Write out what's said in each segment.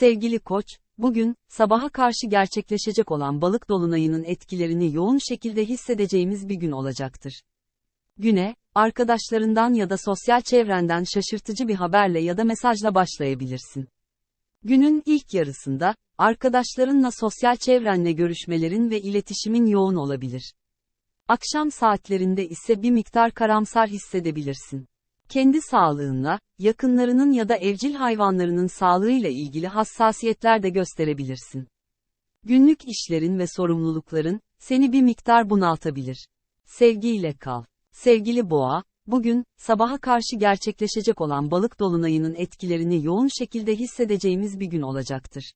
Sevgili Koç, bugün, sabaha karşı gerçekleşecek olan balık dolunayının etkilerini yoğun şekilde hissedeceğimiz bir gün olacaktır. Güne, arkadaşlarından ya da sosyal çevrenden şaşırtıcı bir haberle ya da mesajla başlayabilirsin. Günün ilk yarısında, arkadaşlarınla sosyal çevrenle görüşmelerin ve iletişimin yoğun olabilir. Akşam saatlerinde ise bir miktar karamsar hissedebilirsin. Kendi sağlığınla, yakınlarının ya da evcil hayvanlarının sağlığıyla ilgili hassasiyetler de gösterebilirsin. Günlük işlerin ve sorumlulukların, seni bir miktar bunaltabilir. Sevgiyle kal. Sevgili boğa, bugün, sabaha karşı gerçekleşecek olan balık dolunayının etkilerini yoğun şekilde hissedeceğimiz bir gün olacaktır.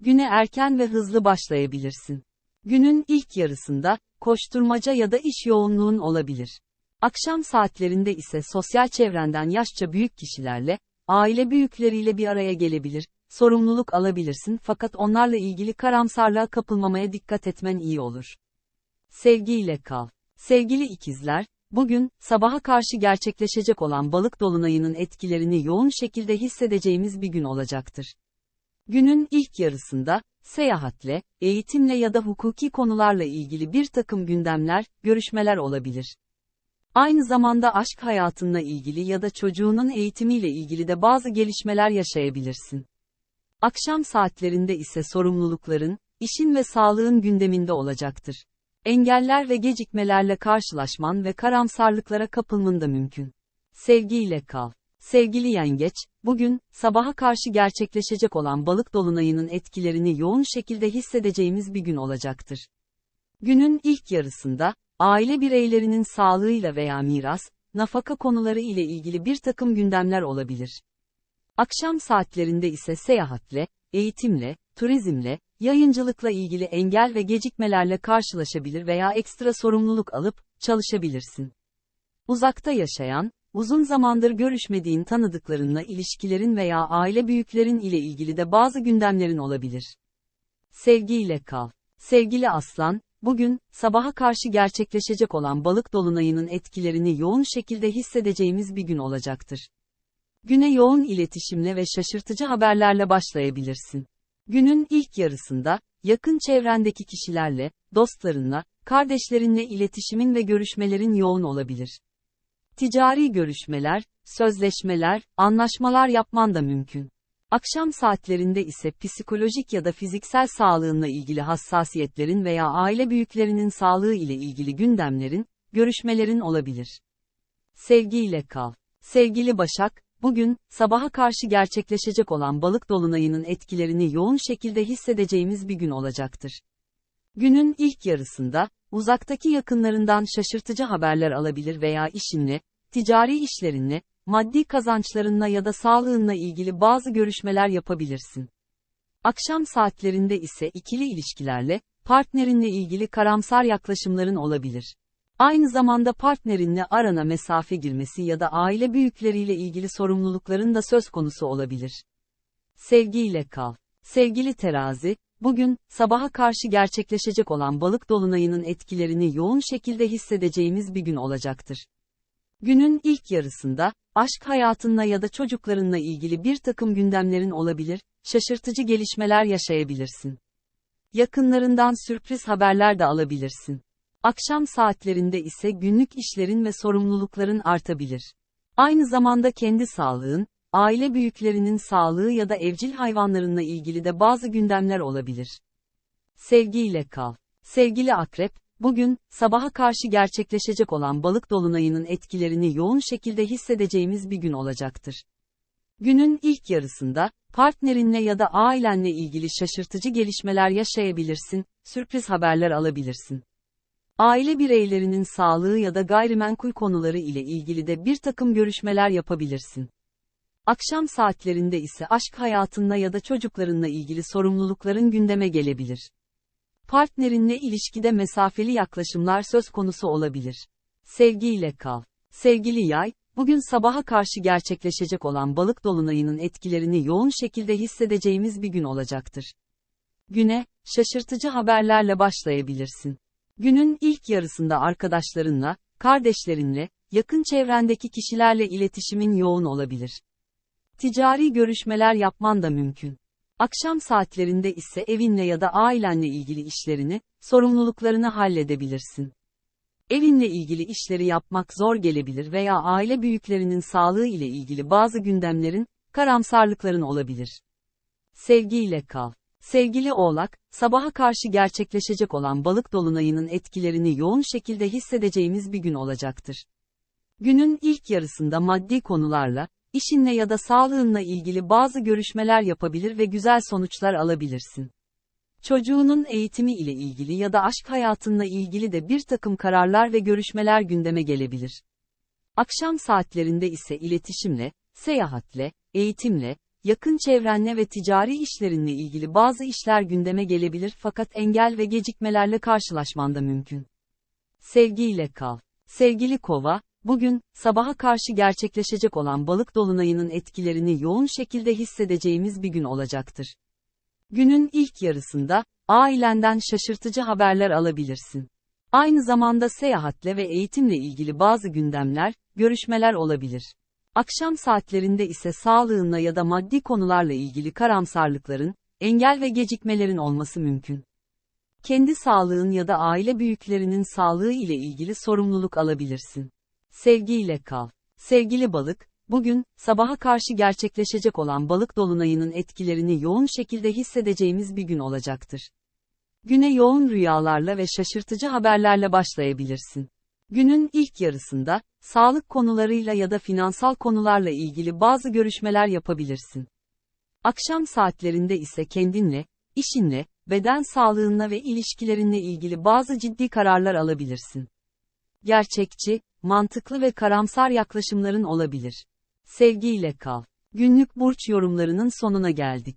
Güne erken ve hızlı başlayabilirsin. Günün ilk yarısında, koşturmaca ya da iş yoğunluğun olabilir. Akşam saatlerinde ise sosyal çevrenden yaşça büyük kişilerle, aile büyükleriyle bir araya gelebilir, sorumluluk alabilirsin fakat onlarla ilgili karamsarlığa kapılmamaya dikkat etmen iyi olur. Sevgiyle kal. Sevgili ikizler, bugün, sabaha karşı gerçekleşecek olan balık dolunayının etkilerini yoğun şekilde hissedeceğimiz bir gün olacaktır. Günün ilk yarısında, seyahatle, eğitimle ya da hukuki konularla ilgili bir takım gündemler, görüşmeler olabilir. Aynı zamanda aşk hayatınla ilgili ya da çocuğunun eğitimiyle ilgili de bazı gelişmeler yaşayabilirsin. Akşam saatlerinde ise sorumlulukların, işin ve sağlığın gündeminde olacaktır. Engeller ve gecikmelerle karşılaşman ve karamsarlıklara kapılman da mümkün. Sevgiyle kal. Sevgili yengeç, bugün, sabaha karşı gerçekleşecek olan balık dolunayının etkilerini yoğun şekilde hissedeceğimiz bir gün olacaktır. Günün ilk yarısında, aile bireylerinin sağlığıyla veya miras, nafaka konuları ile ilgili bir takım gündemler olabilir. Akşam saatlerinde ise seyahatle, eğitimle, turizmle, yayıncılıkla ilgili engel ve gecikmelerle karşılaşabilir veya ekstra sorumluluk alıp, çalışabilirsin. Uzakta yaşayan, uzun zamandır görüşmediğin tanıdıklarınla ilişkilerin veya aile büyüklerin ile ilgili de bazı gündemlerin olabilir. Sevgiyle kal. Sevgili aslan, bugün, sabaha karşı gerçekleşecek olan balık dolunayının etkilerini yoğun şekilde hissedeceğimiz bir gün olacaktır. Güne yoğun iletişimle ve şaşırtıcı haberlerle başlayabilirsin. Günün ilk yarısında, yakın çevrendeki kişilerle, dostlarınla, kardeşlerinle iletişimin ve görüşmelerin yoğun olabilir. Ticari görüşmeler, sözleşmeler, anlaşmalar yapman da mümkün. Akşam saatlerinde ise psikolojik ya da fiziksel sağlığınla ilgili hassasiyetlerin veya aile büyüklerinin sağlığı ile ilgili gündemlerin, görüşmelerin olabilir. Sevgiyle kal. Sevgili Başak, bugün, sabaha karşı gerçekleşecek olan balık dolunayının etkilerini yoğun şekilde hissedeceğimiz bir gün olacaktır. Günün ilk yarısında, uzaktaki yakınlarından şaşırtıcı haberler alabilir veya işinle, ticari işlerinle, maddi kazançlarınla ya da sağlığınla ilgili bazı görüşmeler yapabilirsin. Akşam saatlerinde ise ikili ilişkilerle, partnerinle ilgili karamsar yaklaşımların olabilir. Aynı zamanda partnerinle arana mesafe girmesi ya da aile büyükleriyle ilgili sorumlulukların da söz konusu olabilir. Sevgiyle kal. Sevgili terazi, bugün, sabaha karşı gerçekleşecek olan balık dolunayının etkilerini yoğun şekilde hissedeceğimiz bir gün olacaktır. Günün ilk yarısında, aşk hayatınla ya da çocuklarınla ilgili bir takım gündemlerin olabilir, şaşırtıcı gelişmeler yaşayabilirsin. Yakınlarından sürpriz haberler de alabilirsin. Akşam saatlerinde ise günlük işlerin ve sorumlulukların artabilir. Aynı zamanda kendi sağlığın, aile büyüklerinin sağlığı ya da evcil hayvanlarınla ilgili de bazı gündemler olabilir. Sevgiyle kal. Sevgili akrep, bugün, sabaha karşı gerçekleşecek olan balık dolunayının etkilerini yoğun şekilde hissedeceğimiz bir gün olacaktır. Günün ilk yarısında, partnerinle ya da ailenle ilgili şaşırtıcı gelişmeler yaşayabilirsin, sürpriz haberler alabilirsin. Aile bireylerinin sağlığı ya da gayrimenkul konuları ile ilgili de bir takım görüşmeler yapabilirsin. Akşam saatlerinde ise aşk hayatınla ya da çocuklarınla ilgili sorumlulukların gündeme gelebilir. Partnerinle ilişkide mesafeli yaklaşımlar söz konusu olabilir. Sevgiyle kal. Sevgili yay, bugün sabaha karşı gerçekleşecek olan balık dolunayının etkilerini yoğun şekilde hissedeceğimiz bir gün olacaktır. Güne, şaşırtıcı haberlerle başlayabilirsin. Günün ilk yarısında arkadaşlarınla, kardeşlerinle, yakın çevrendeki kişilerle iletişimin yoğun olabilir. Ticari görüşmeler yapman da mümkün. Akşam saatlerinde ise evinle ya da ailenle ilgili işlerini, sorumluluklarını halledebilirsin. Evinle ilgili işleri yapmak zor gelebilir veya aile büyüklerinin sağlığı ile ilgili bazı gündemlerin, karamsarlıkların olabilir. Sevgiyle kal. Sevgili Oğlak, sabaha karşı gerçekleşecek olan balık dolunayının etkilerini yoğun şekilde hissedeceğimiz bir gün olacaktır. Günün ilk yarısında maddi konularla, işinle ya da sağlığınla ilgili bazı görüşmeler yapabilir ve güzel sonuçlar alabilirsin. Çocuğunun eğitimi ile ilgili ya da aşk hayatınla ilgili de bir takım kararlar ve görüşmeler gündeme gelebilir. Akşam saatlerinde ise iletişimle, seyahatle, eğitimle, yakın çevrenle ve ticari işlerinle ilgili bazı işler gündeme gelebilir fakat engel ve gecikmelerle karşılaşman da mümkün. Sevgiyle kal. Sevgili kova, bugün, sabaha karşı gerçekleşecek olan balık dolunayının etkilerini yoğun şekilde hissedeceğimiz bir gün olacaktır. Günün ilk yarısında, ailenden şaşırtıcı haberler alabilirsin. Aynı zamanda seyahatle ve eğitimle ilgili bazı gündemler, görüşmeler olabilir. Akşam saatlerinde ise sağlığınla ya da maddi konularla ilgili karamsarlıkların, engel ve gecikmelerin olması mümkün. Kendi sağlığın ya da aile büyüklerinin sağlığı ile ilgili sorumluluk alabilirsin. Sevgiyle kal. Sevgili balık, bugün, sabaha karşı gerçekleşecek olan balık dolunayının etkilerini yoğun şekilde hissedeceğimiz bir gün olacaktır. Güne yoğun rüyalarla ve şaşırtıcı haberlerle başlayabilirsin. Günün ilk yarısında, sağlık konularıyla ya da finansal konularla ilgili bazı görüşmeler yapabilirsin. Akşam saatlerinde ise kendinle, işinle, beden sağlığınla ve ilişkilerinle ilgili bazı ciddi kararlar alabilirsin. Gerçekçi, mantıklı ve karamsar yaklaşımların olabilir. Sevgiyle kal. Günlük burç yorumlarının sonuna geldik.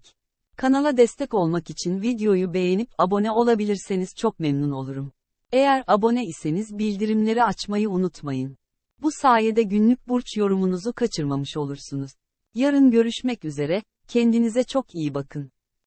Kanala destek olmak için videoyu beğenip abone olabilirseniz çok memnun olurum. Eğer abone iseniz bildirimleri açmayı unutmayın. Bu sayede günlük burç yorumunuzu kaçırmamış olursunuz. Yarın görüşmek üzere, kendinize çok iyi bakın.